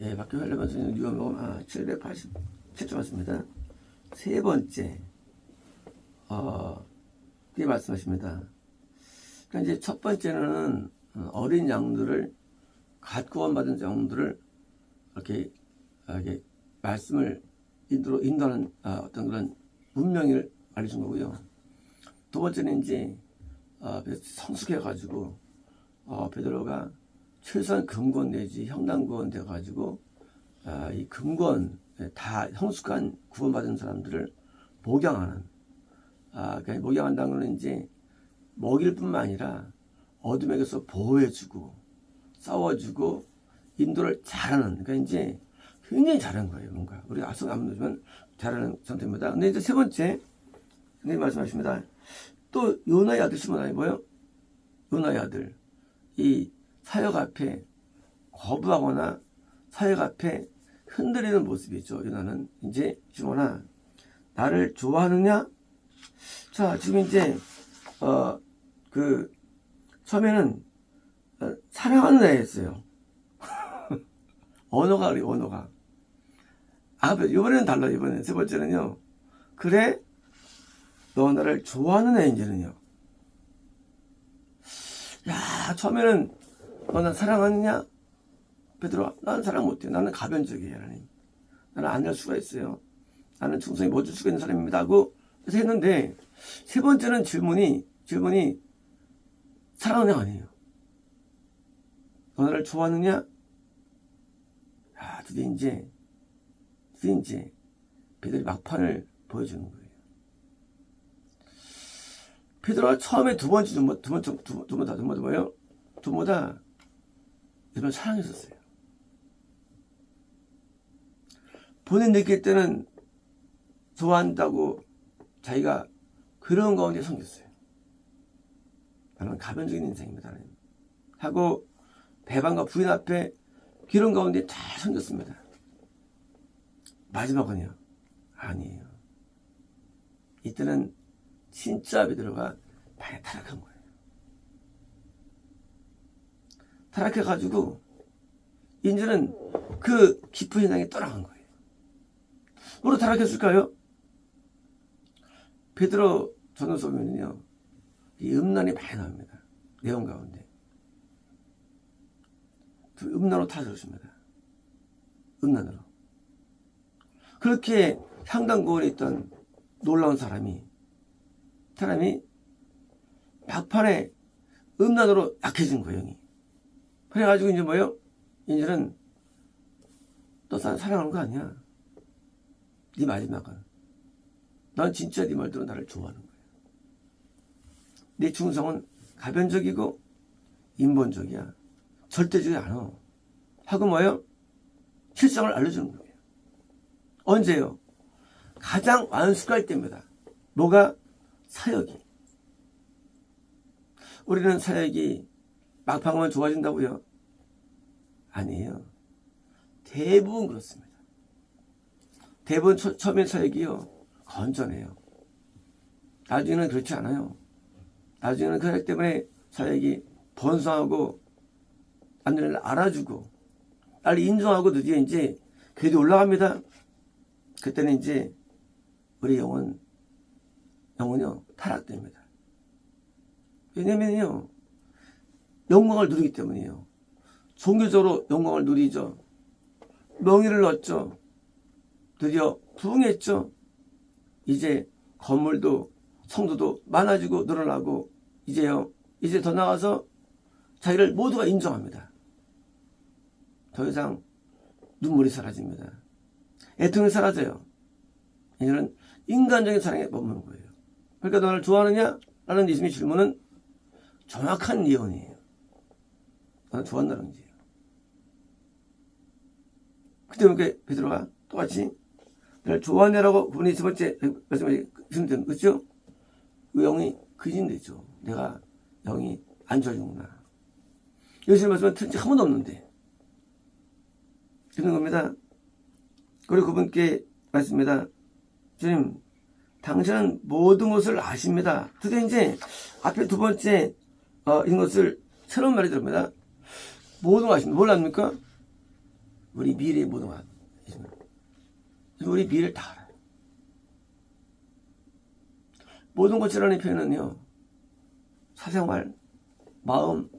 예, 박교 헬레반스는 유효모금 아, 787조 맞습니다. 세 번째, 어, 이게 말씀하십니다. 그러니까 이제 첫 번째는 어린 양들을 갓 구원받은 양들을 이렇게, 아, 이렇게 말씀을 인도로 인도하는 아, 어떤 그런 문명을 알려준 거고요. 두 번째는 이제 어, 성숙해가지고 어, 베드로가 최소한 금권 내지 형단권 돼가지고 아, 이 금권 다 성숙한 구원받은 사람들을 목양하는 아, 그러니까 목양한다는 건 이제 먹일 뿐만 아니라 어둠에게서 보호해주고 싸워주고 인도를 잘하는 그러니까 이제 굉장히 잘하는 거예요 뭔가 우리 아성 안 보지만 잘하는 상태입니다. 근데 이제 세 번째 선생님 말씀하십니다. 또 요나의 아들 시몬아이 뭐요? 요나의 아들 이 사역 앞에 거부하거나 사역 앞에 흔들리는 모습이죠. 요나는 이제 시몬아 나를 좋아하느냐? 자 지금 이제 어 그 처음에는 어, 사랑하는 애 했어요. 언어가 그래 언어가. 아 이번에는 달라 이번에 세 번째는요. 그래 너 나를 좋아하는 애 이제는요. 야 처음에는 너 나 사랑하느냐? 베드로 나는 사랑 못해. 나는 가변적이에요 하나님. 나는 안 할 수가 있어요. 나는 못줄 수가 있는 사람입니다 하고 그래서 했는데 세 번째는 질문이 질문이 사랑하느냐 아니에요. 너 나를 좋아하느냐? 아 드디어 이제 드디어 이제 베드로의 막판을 보여주는 거예요. 베드로가 처음에 두 번째 두 번, 두 번째 두, 두 번다 두 번다 뭐예요? 두 번다 이번 사랑했었어요. 본인 느낄 때는 좋아한다고 자기가 그런 가운데 섬겼어요. 나는 가변적인 인생입니다. 하고 배반과 부인 앞에 기름 가운데 잘 섬겼습니다. 마지막은요? 아니에요. 이때는 진짜 베드로가 많이 타락한 거예요. 타락해가지고 이제는 그 깊은 현장에 떠나간 거예요. 뭐로 타락했을까요? 베드로 전후서 보면요. 이 음란이 많이 나옵니다. 내용 가운데. 그 음란으로 타들었습니다. 음란으로. 그렇게 향단구원에 있던 놀라운 사람이 사람이 막판에 음란으로 약해진 거예요, 형이. 그래가지고 이제 뭐요? 이제는 너 나를 사랑하는 거 아니야. 네 마지막은. 난 진짜 네 말대로 나를 좋아하는 거야. 네 충성은 가변적이고 인본적이야. 절대적이 않아. 하고 뭐요? 실상을 알려주는 거예요. 언제요? 가장 완숙할 때입니다. 뭐가? 사역이. 우리는 사역이 막판만 좋아진다고요? 아니에요. 대부분 그렇습니다. 대부분 처, 처음에 사역이요. 건전해요. 나중에는 그렇지 않아요. 나중에는 그 사역 때문에 사역이 번성하고 남들을 알아주고 나를 인정하고 드디어 이제 궤도 올라갑니다. 그때는 이제 우리 영혼 영혼이요 타락됩니다. 왜냐면요 영광을 누리기 때문이에요. 종교적으로 영광을 누리죠. 명예를 얻죠. 드디어 부흥했죠. 이제 건물도 성도도 많아지고 늘어나고 이제요 이제 더 나가서 자기를 모두가 인정합니다. 더 이상 눈물이 사라집니다. 애통이 사라져요. 이제는 인간적인 사랑에 머무는 거예요. 그러니까 너를 좋아하느냐? 라는 예수님의 질문은 정확한 예언이에요. 좋아한다는 거지요. 그때 이렇게 베드로가 똑같이 너를 좋아하냐라고 그분이 세 번째 말씀을 주시면 그렇죠? 그 영이 그진되죠. 내가 영이 안 좋아지구나. 예수님 말씀은 틀린 적한 번도 없는데 이런 겁니다. 그리고 그분께 말씀입니다. 주님, 당신은 모든 것을 아십니다. 드디어 이제 앞에 두 번째 어, 이런 것을 새로운 말이 들어옵니다. 모든. 뭘 압니까? 우리 미래의 모든 것. 우리 미래를 다 알아요. 모든 것이라는 표현은요, 사생활, 마음,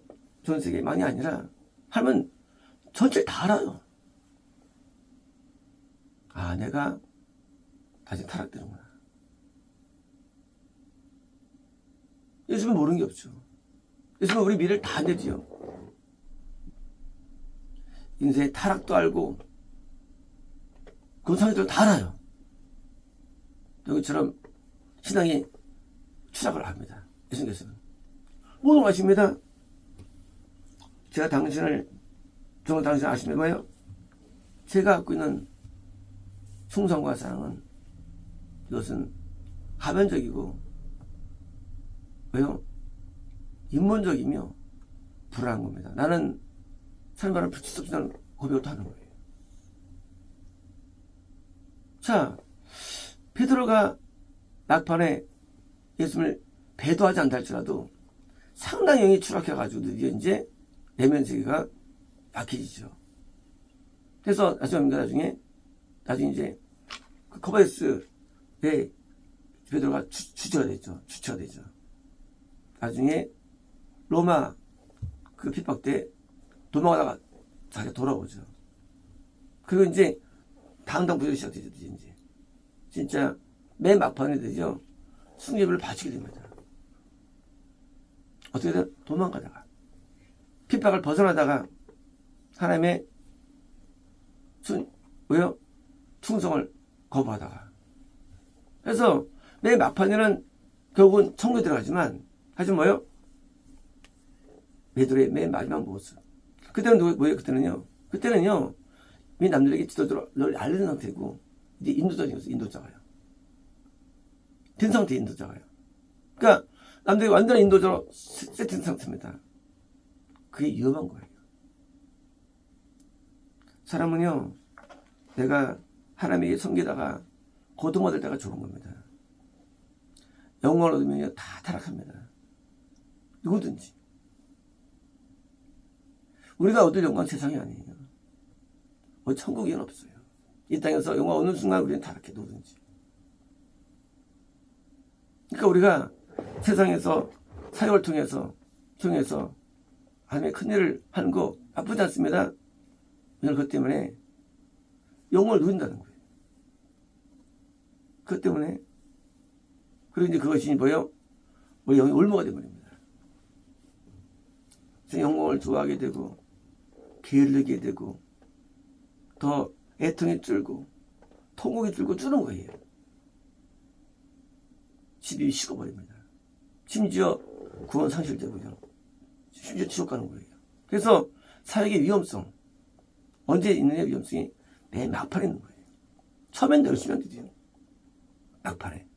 전 세계만이 아니라, 하면 전체를 다 알아요. 아, 내가 다시 타락되는구나. 예수는 모르는 게 없죠. 예수는 우리 미래를 다 내지요. 인생의 타락도 알고, 고상들다 알아요. 여기처럼 신앙이 추락을 합니다. 예수님께서는. 모든 걸 아십니다. 제가 당신을, 정말 당신 아십니까? 뭐요? 제가 갖고 있는 충성과 사랑은 이것은 하변적이고, 왜요? 인본적이며 불안한 겁니다. 나는 수 없는 고백을 또 하는 거예요. 자, 베드로가 막판에 예수님을 배도하지 않다 할지라도 상당히 영이 추락해가지고 드디어 이제 내면 세계가 약해지죠. 그래서 나중에 나중에 나중에 이제 그 코바이스에 베드로가 주, 주처가 되죠. 주처가 되죠. 나중에 로마 그 핍박 때 도망가다가 자기가 돌아오죠. 그리고 이제 당당 부족이 시작되죠, 이제. 진짜 맨 막판에 되죠. 승리를 바치게 됩니다. 어떻게든 도망가다가 핍박을 벗어나다가 하나님의 순 왜요? 충성을 거부하다가 그래서 맨 막판에는 결국은 천국에 들어가지만 하지만 뭐요? 베드로의 맨 마지막 모습 그때는 누구, 뭐예요? 그때는요 그때는요 미 남들에게 지도자로 널 알리는 상태고 이제 인도자였어 인도자가요 된 상태 인도자가요 그러니까 남들이 완전한 인도자로 세트된 상태입니다. 그게 위험한 거예요. 사람은요, 내가 하나님에게 섬기다가 고통받을 때가 좋은 겁니다. 영광을 얻으면요, 다 타락합니다. 누구든지. 우리가 얻을 영광 세상이 아니에요. 뭐 천국에는 없어요. 이 땅에서 영광 얻는 순간 우리는 타락해, 누구든지. 그러니까 우리가 세상에서 사역을 통해서 통해서 하나님의 큰 일을 하는 거 나쁘지 않습니다. 오늘 그것 때문에 영을 누린다는 거예요. 그것 때문에 그리고 이제 그것이 뭐요? 우리 영이 올무가 되버립니다. 영광을 좋아하게 되고 게을르게 되고 더 애통이 줄고 통곡이 줄고 주는 거예요. 집이 식어버립니다. 심지어 구원 상실되고요. 심지어 지옥 가는 거예요. 그래서 사역의 위험성 언제 있느냐 위험성이 맨 막판에 있는 거예요. 처음엔 열심히 안 되죠. 막판에.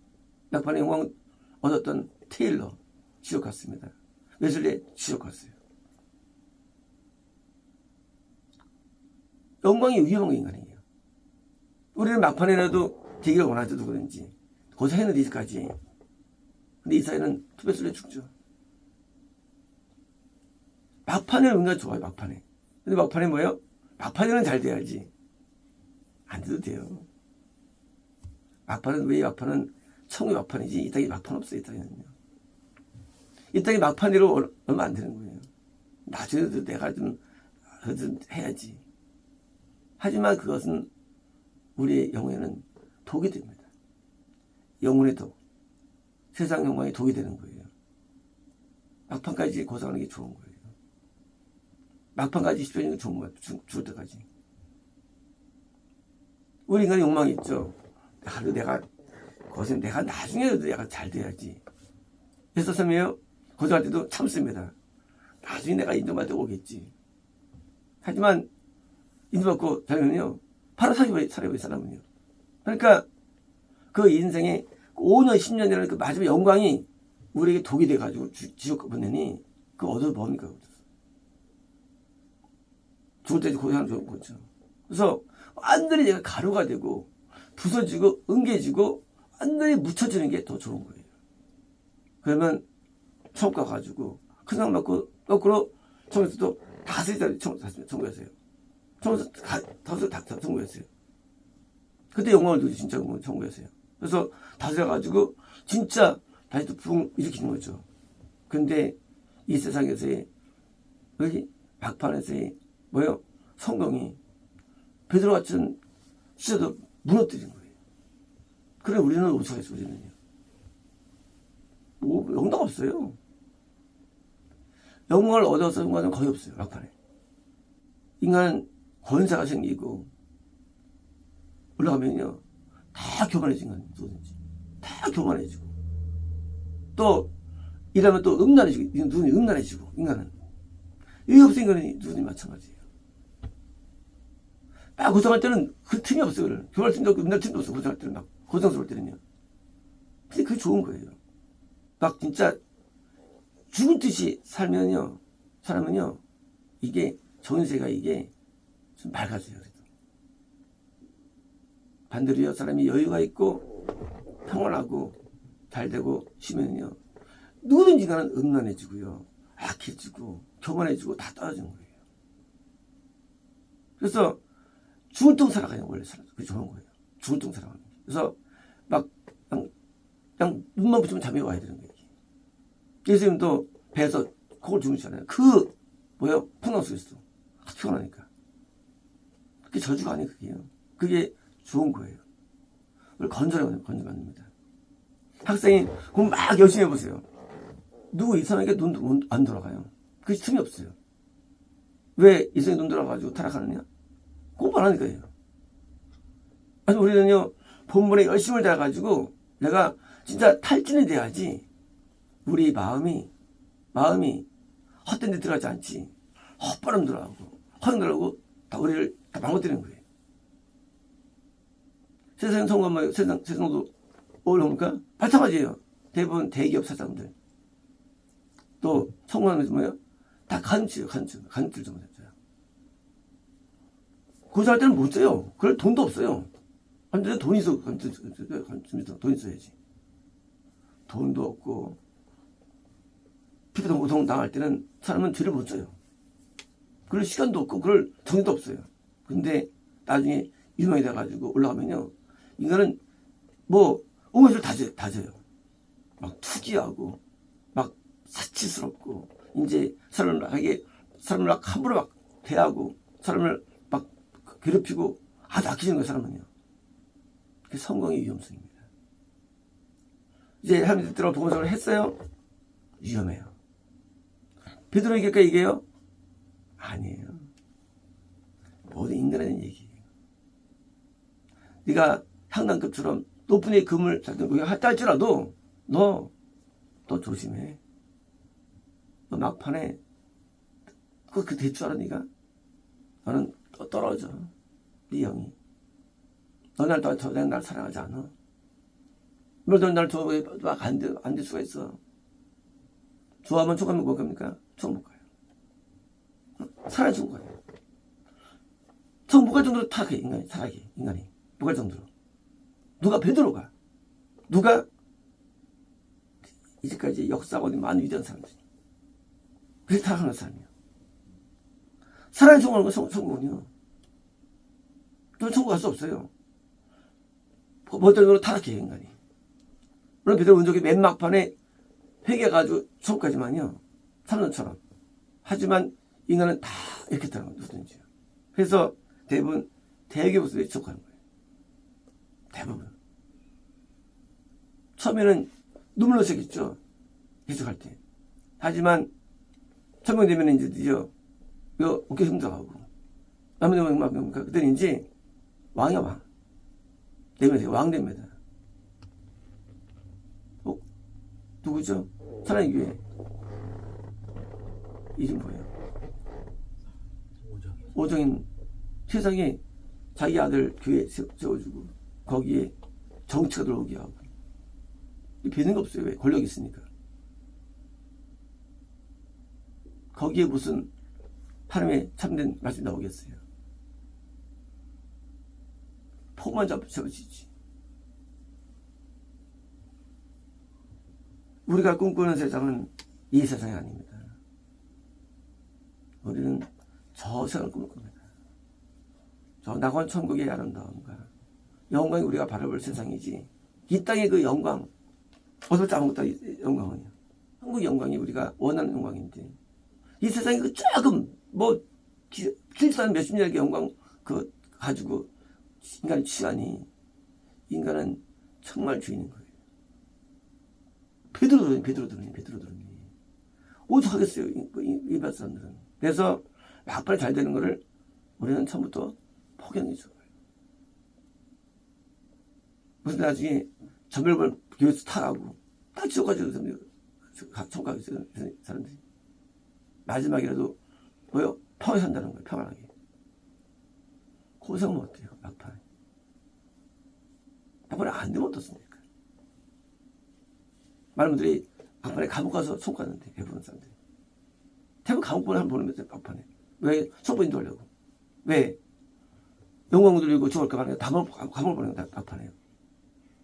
막판에 영광 얻었던 테일러 지옥 갔습니다. 웨슬리 지옥 갔어요. 영광이 위험한 인간이에요. 우리는 막판에라도 되기를 원하지도 그런지 고생했는데 이제까지 근데 이스라엘은 투베슬에 죽죠. 막판에 뭔가 좋아요, 막판에. 근데 막판에 뭐예요? 막판에는 잘 돼야지. 안 돼도 돼요. 막판은 왜 막판은 청의 막판이지 이 땅에 막판 없어요, 이 땅에는요. 이 땅에 막판으로 얼마 안 되는 거예요. 나중에도 내가 좀, 좀 해야지. 하지만 그것은 우리의 영혼에는 독이 됩니다. 영혼의 독. 세상 영광이 독이 되는 거예요. 막판까지 고생하는 게 좋은 거예요. 막판까지 십자가는 게 좋은 거예요. 죽, 죽을 때까지. 우리 인간의 욕망이 있죠. 하루 내가 고생, 내가 나중에도 내가 잘 돼야지. 예수 사람이에요. 고생할 때도 참습니다. 나중에 내가 인정받을 때 오겠지. 하지만 인정받고 살면요. 바로 살아버린 사람은요. 그러니까 그 인생에 5년, 10년이라는 그 마지막 영광이 우리에게 독이 돼가지고 지옥 보내니 그 얻어 뭡니까? 죽을 때 고생하는 좋은 거죠. 그래서 완전히 내가 가루가 되고 부서지고 응개지고 완전히 묻혀지는 게 더 좋은 거예요. 그러면 처음 가가지고 큰상 맞고 거꾸로 청에서도 다스리다 청구하세요. 청소 다 다섯 다 청구했어요. 그때 영광을 누리 진짜 뭐 청구했어요. 그래서 다섯 가지고 진짜 다시 또 부흥 일으키는 거죠. 근데 이 세상에서의 여기 막판에서의 뭐요 성경이 베드로 같은 시대도 무너뜨린 거예요. 그래 우리는 어떻게 했어 우리는요. 뭐 영당 없어요. 영광을 얻어서 영광은 거의 없어요 막판에. 인간은 권세가 생기고 올라가면요 다 교만해진 거예요 누구든지. 다 교만해지고. 또 이러면 또 음란해지고 눈이 음란해지고 인간은. 이게 없으 인간은 눈이 마찬가지예요. 막 고생할 때는 그 틈이 없어요. 교만할 틈도 없고 음란 틈도 없어 고생할 때는 막. 고생스러울 때는요. 근데 그게 좋은 거예요. 막 진짜 죽은 듯이 살면요 사람은요 이게 전세가 이게 좀 맑아져요 그래도. 반대로요 사람이 여유가 있고 평온하고 잘 되고 쉬면요. 누구든지 가는 음란해지고요. 악해지고 교만해지고 다 떨어지는 거예요. 그래서 죽을 똥 살아가요 원래 살아 그게 좋은 거예요. 죽을 똥 살아가는 게 그래서 막 그냥, 그냥 눈만 붙이면 잠이 와야 되는 거예요 예수님도 배에서 코를 주무시잖아요. 그 뭐요? 풍랑 속에서 피곤하니까 그게 저주가 아니에요 그게요. 그게 좋은 거예요. 그걸 건져내면 건져냅니다. 학생이 공부 막 열심히 해보세요. 누구 이상하게 못- 안 돌아가요. 그게 틈이 없어요. 왜 이성이 눈 돌아가지고 타락하느냐? 공부 안 하니까요. 아니 우리는요 본문에 열심을 다해가지고 내가 진짜 탈진이 돼야지 우리 마음이 마음이 헛된 데 들어가지 않지. 헛바람 들어가고 허영 들어가고 다 우리를 다 망가뜨리는 거예요. 세상 성공 뭐 세상 세상도 어려웁니까? 마찬가지예요. 대부분 대기업 사장들. 또 성공하는 게 뭐예요? 다 간주예요 간주. 간주를 전문했어요. 고생할 때는 못 써요. 그럴 돈도 없어요. 근데 돈 있어. 간주 간주 돈 있어야지. 돈도 없고 피부동 고통 당할 때는 사람은 뒤를 못 줘요. 그럴 시간도 없고 그럴 정신도 없어요. 근데 나중에 유명이 돼가지고 올라가면요. 인간은 뭐 온갖 을다 져요. 다 져요. 막 투기하고 막 사치스럽고 이제 사람을 하게 사람을 막 함부로 막 대하고 사람을 막 괴롭히고 아주 아끼는 거예요. 사람은요. 그게 성공의 위험성입니다. 이제 하나님 뜻대로 복음성을 했어요. 위험해요. 베드로에게 이게요? 아니에요. 모든 인간의 얘기예요. 네가 향단급처럼 높은 데 금을 할지라도 너, 너 조심해. 너 막판에 그거 그 대추 알아 네가? 너는 또 떨어져. 네 영이. 너날 더, 더, 날 사랑하지 않아. 너날 좋아해, 안 돼, 안될 수가 있어. 좋아하면 초감면 못 갑니까? 처음 못 가요. 사라진 거예요. 처음 못갈 정도로 타락해, 인간이, 타락해, 인간이. 못갈 정도로. 누가 베드로가. 누가 이제까지 역사가 많은 위대한 사람들이. 그렇게 타락하는 사람이에요. 사랑의 성공하는 건 성, 성공은요. 또갈수 없어요. 뭐 정도로 타락해, 인간이. 물론 베드로 운적이 맨 막판에 회개가지고 천국까지만요. 3년처럼. 하지만 인간은 다 이렇게 타는. 누구든지. 그래서 대부분 대기업에서 예측하는 거예요. 대부분. 처음에는 눈물로 시작했죠. 예측할 때. 하지만 천명되면 이제 드디어 이거 어깨 남의 되면 막 그때는 이제 왕이야 왕. 됩니다. 왕 됩니다. 어? 누구죠? 사랑의 교회. 이름 뭐예요? 오정인 세상에 자기 아들 교회 세워주고 거기에 정치가 들어오게 하고. 배는 거 없어요. 왜? 권력 있으니까. 거기에 무슨 하나님의 참된 말씀 나오겠어요? 폭만 잡혀지지. 우리가 꿈꾸는 세상은 이 세상이 아닙니다. 우리는 저 세상을 꿈을 겁니다. 저 낙원 천국의 아름다움과 영광이 우리가 바라볼 세상이지. 이 땅의 그 영광 어디서 아무것도 영광은요. 한국 영광이 우리가 원하는 영광인데 이 세상에 그 조금 뭐 기- 길산 몇십 년의 영광 그 가지고 인간의 취하니 인간은 정말 주인인 거예요. 베드로 들으니 베드로 들으니 베드로 들으니 어떡하겠어요 이- 이- 일반 사람들은. 그래서 막판에 잘 되는 거를 우리는 처음부터 게 좋아요. 무슨 나중에 전멸을 교회에서 타가고 다 지옥까지 총각이 사람들이. 마지막이라도 뭐요 평화에 산다는 거예요 평안하게. 고생은 어때요 막판에 막판에 안 되면 어떻습니까? 많은 분들이 막판에 감옥 가서 총 갔는데 대부분 사람들이. 대부분 감옥 보내 한번 보내면 돼 막판에. 왜? 총부 인도하려고. 왜 영광 들리고 죽을까 감옥 보내는 거 막판에요.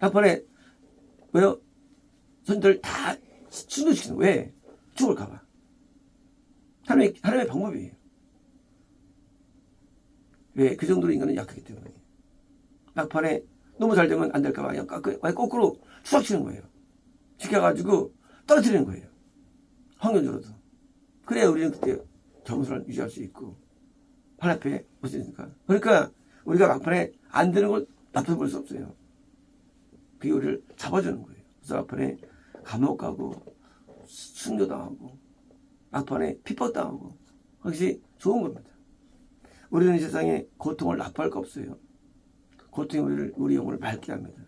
막판에 왜요? 선들 다 순교시키는 거예요. 왜? 죽을까 봐. 하나님의 하나님의 방법이에요. 왜? 그 정도로 인간은 약하기 때문에. 막판에 너무 잘 되면 안 될까 봐 거꾸로 추락치는 거예요. 지켜가지고 떨어뜨리는 거예요. 환경적으로도. 그래야 우리는 그때 겸손을 유지할 수 있고 발 앞에 못쓰니까. 그러니까 우리가 막판에 안 되는 걸 나쁘게 볼수 없어요. 그게 우리를 잡아주는 거예요. 그래서 막판에 감옥 가고 수- 순교당하고 막판에 핍박당하고 그것이 좋은 겁니다. 우리는 이 세상에 고통을 나빠할 거 없어요. 고통이 우리를 우리 영혼을 맑게 합니다.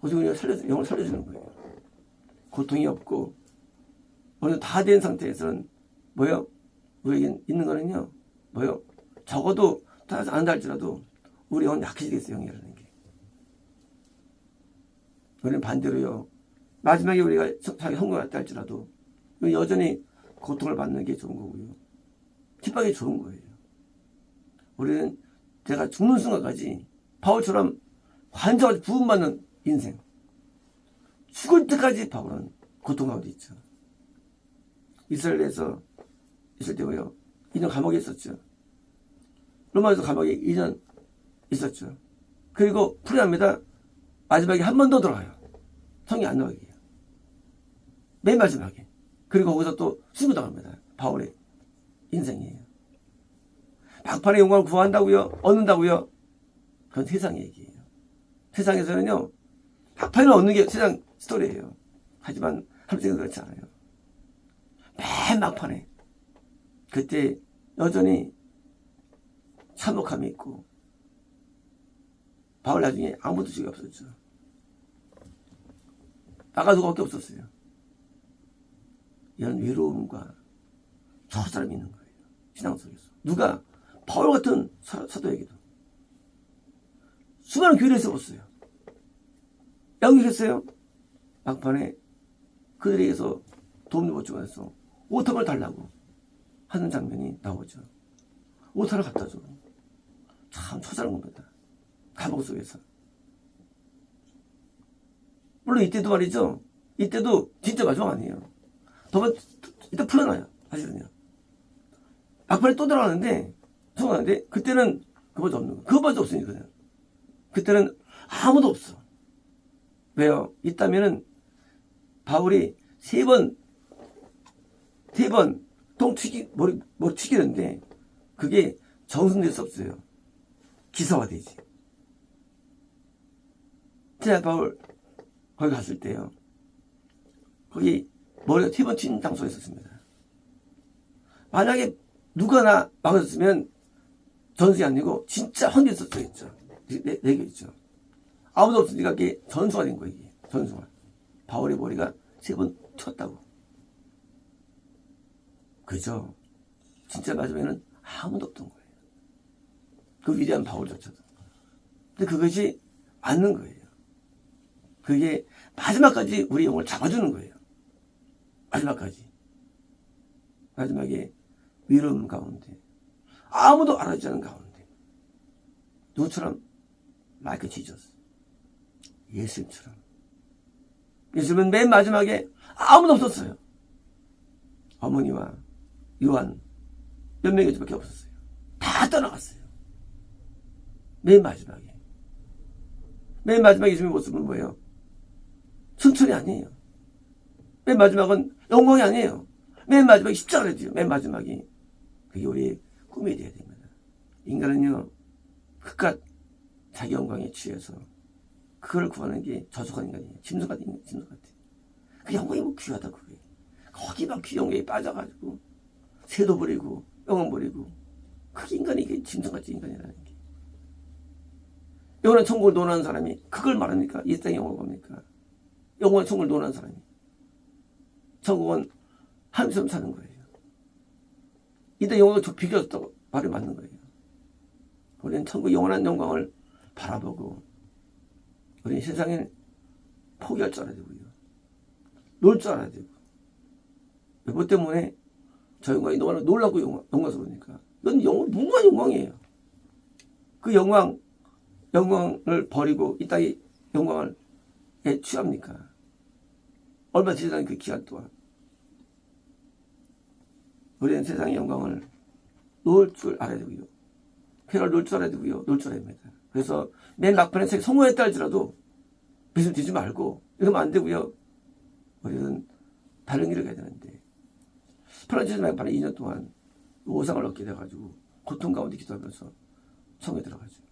고통이 살려 영혼을 살려주는 거예요. 고통이 없고 우리는 다된 상태에서는 뭐요? 우리에게 있는 거는요? 뭐요? 적어도 다안 한다 할지라도 우리 영혼 약해지겠어요 영이라는 게. 우리는 반대로요. 마지막에 우리가 자기 성공했다 할지라도 여전히 고통을 받는 게 좋은 거고요. 핍박이 좋은 거예요. 우리는 제가 죽는 순간까지 바울처럼 환자가 부음받는 인생. 죽을 때까지 바울은 고통 가운데 있죠. 이스라엘에서 있을 때고요. 2년 감옥에 있었죠 로마에서 감옥에 2년 있었죠. 그리고 풀이합니다. 마지막에 한 번더 돌아가요. 성이 안 나오게. 맨 마지막에. 그리고 거기서 또 승부당합니다. 바울의 인생이에요. 막판에 영광을 구한다고요? 얻는다고요? 그건 세상의 얘기예요. 세상에서는요 막판을 얻는 게 세상 스토리예요. 하지만 하나님은 그렇지 않아요. 맨 막판에. 그때 여전히 참혹함이 있고 바울 나중에 아무도 적이 없었죠. 나가서밖에 없었어요. 이런 외로움과 초사람이 있는 거예요. 신앙 속에서. 누가 바울 같은 사- 사도에게도 수많은 교회를 세웠어요. 연결했어요. 막판에 그들에게서 도움을 못 해서 오탑을 달라고 하는 장면이 나오죠. 오타를 갖다 줘. 참 초사한 겁니다. 감옥 속에서. 물론 이때도 말이죠. 이때도 진짜 마지막 아니에요. 더번 이때 풀어놔요. 사실은요. 막판에 또 들어가는데 들어가는데 그때는 그거밖에 없는 거. 그거밖에 없으니까요. 그때는 아무도 없어. 왜요? 있다면은 바울이 세 번, 세 번 똥 튀기, 머리, 머리 튀기는데 그게 정승될 수 없어요. 기사화되지. 제가 바울 거기 갔을 때요. 거기 머리가 튄 장소에 있었습니다. 만약에 누가 나 막았으면 전술이 아니고 진짜 헌게 있었겠죠. 네, 네개 있죠. 아무도 없으니까 그게 전수가 된 거예요. 이게. 전수가. 바울의 머리가 세 번 튀었다고. 그죠? 진짜 마지막에는 아무도 없던 거예요. 그 위대한 바울조차도. 근데 그것이 맞는 거예요. 그게 마지막까지 우리 영을 잡아주는 거예요. 마지막까지. 마지막에 위로움 가운데 아무도 알아주지 않은 가운데 누구처럼 마이크 지저스 예수님처럼 예수님은 맨 마지막에 아무도 없었어요. 어머니와 요한 몇 명이밖에 없었어요. 다 떠나갔어요. 맨 마지막에. 맨 마지막에 예수님의 모습은 뭐예요? 순천이 아니에요. 맨 마지막은 영광이 아니에요. 맨 마지막이 십자가를 지요. 맨 마지막이. 그게 우리의 꿈이 되어야 됩니다. 인간은요, 그깟 자기 영광에 취해서 그걸 구하는 게 저속한 인간이에요. 짐승 같은 인간, 짐승 같아. 그 영광이 뭐 귀하다, 그게. 거기 막 귀영광에 빠져가지고, 새도 부리고, 영혼 부리고, 그게 인간이 이게 짐승같이 인간이라는 게. 영원한 천국을 논하는 사람이 그걸 말합니까? 이 땅의 영혼을 뭡니까? 영원한 천국을 논하는 사람이. 천국은 하늘처럼 사는 거예요. 이때 영광을 저 비겼다고 말이 맞는 거예요. 우리는 천국 영원한 영광을 바라보고, 우리는 세상에 포기할 줄 알아야 되고요. 놀 줄 알아야 되고. 뭐 때문에 저 영광이 너무나 놀라고 영광, 영광스러우니까. 이건 영광, 무궁한 영광이에요. 그 영광, 영광을 버리고 이 땅의 영광을 에 취합니까? 얼마 되지 않은 그 기간 동안. 우리는 세상의 영광을 놓을 줄 알아야 되고요. 쾌를 놓을 줄 알아야 되고요. 놓을 줄 알아야 됩니다. 그래서 맨 막판에 책 성공했다 할지라도 빚을 지지 말고 이러면 안 되고요. 우리는 다른 길을 가야 되는데 프란치스 막판에 2년 동안 오상을 얻게 돼가지고 고통 가운데 기도하면서 성에 들어가죠.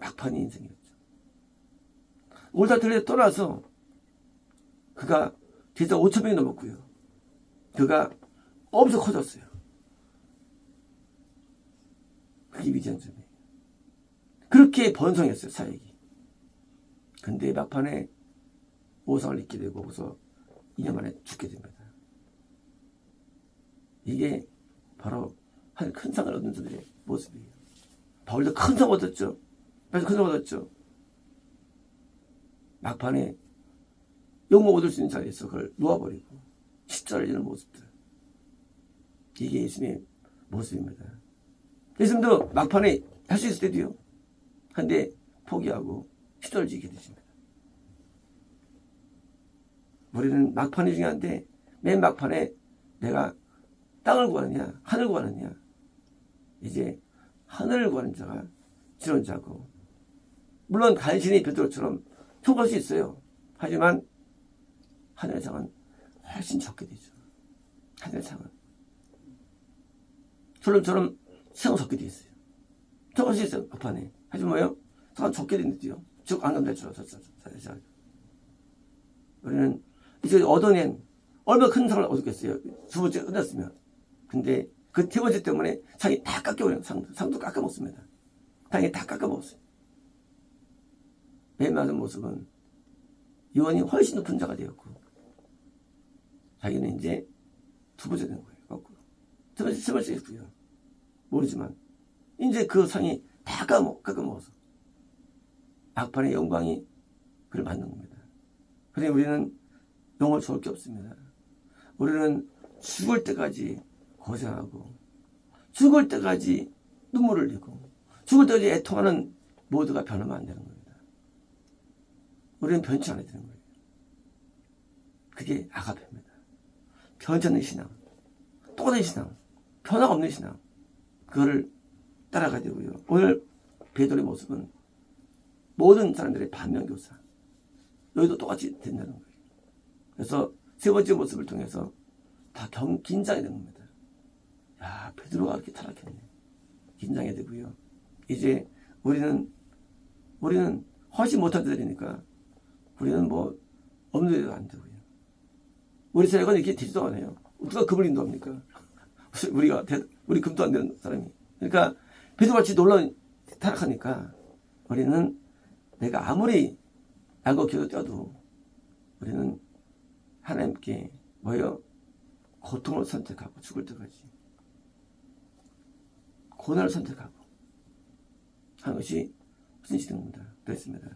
막판이 인생이었죠. 올다 들레 떠나서 그가 진짜 5천 명이 넘었고요. 그가 엄청 커졌어요. 그게 위대한 점이에요. 그렇게 번성했어요, 사역이. 근데 막판에 오상을 잊게 되고, 거기서 2년 만에 죽게 됩니다. 이게 바로 한 큰 상을 얻는 자들의 모습이에요. 바울도 큰 상 얻었죠. 그래서 큰상 얻었죠. 막판에 얻을 수 있는 자리에서 그걸 놓아버리고 십자를 지는 모습들. 이게 예수님의 모습입니다. 예수님도 막판에 할 수 있을 때도요. 한데 포기하고 십자를 지게 되십니다. 우리는 막판이 중요한데 맨 막판에 내가 땅을 구하느냐 하늘 구하느냐 이제 하늘을 구하는 자가 지론자고 물론 간신히 베드로처럼 통할 수 있어요. 하지만 하늘의 상은 훨씬 적게 되죠. 하늘의 상은 솔로처럼 상은 적게 돼 있어요. 통할 수 있어요. 막판에 하지만 뭐요? 상은 적게 되는데요. 즉 안감대처럼 우리는 이제 얻어낸 얼마나 큰 상을 얻었겠어요. 두 번째 끝났으면. 근데 그 세 번째 때문에 상이 다 깎여버려요. 상도, 상도 깎아먹습니다. 상이 다 깎아먹었어요. 맨 마지막 모습은 요한이 훨씬 높은 자가 되었고 자기는 이제 두 번째 된 거예요. 거꾸로. 세 번째, 세 번째 했고요. 모르지만 이제 그 상이 다 깎아먹, 깎아먹어서 악판의 영광이 그를 받는 겁니다. 그래 우리는 영을 좋을 게 없습니다. 우리는 죽을 때까지 고생하고 죽을 때까지 눈물을 흘리고 죽을 때까지 애통하는 모두가 변하면 안 되는 겁니다. 우리는 변치 않아야 되는 거예요. 그게 아가페입니다. 변치 않는 신앙, 똑같은 신앙, 변화가 없는 신앙, 그거를 따라가야 되고요. 오늘 베드로의 모습은 모든 사람들의 반면 교사, 너희도 똑같이 된다는 거예요. 그래서 세 번째 모습을 통해서 다 경, 긴장이 된 겁니다. 야, 베드로가 이렇게 타락했네. 긴장이 되고요. 이제 우리는, 우리는 훨씬 못한 자들이니까 우리는 뭐 데도 안 되고요. 우리 세력은 이렇게 되지도 않아요. 누가 금을 인도합니까? 우리가, 대, 우리 금도 안 되는 사람이. 그러니까 베드로같이 놀라운 타락하니까 우리는 내가 아무리 알고 기도 뛰어도 우리는 하나님께 뭐요? 고통을 선택하고 죽을 때까지 고난을 선택하고 하는 것이 무슨 시대입니다. 그렇습니다.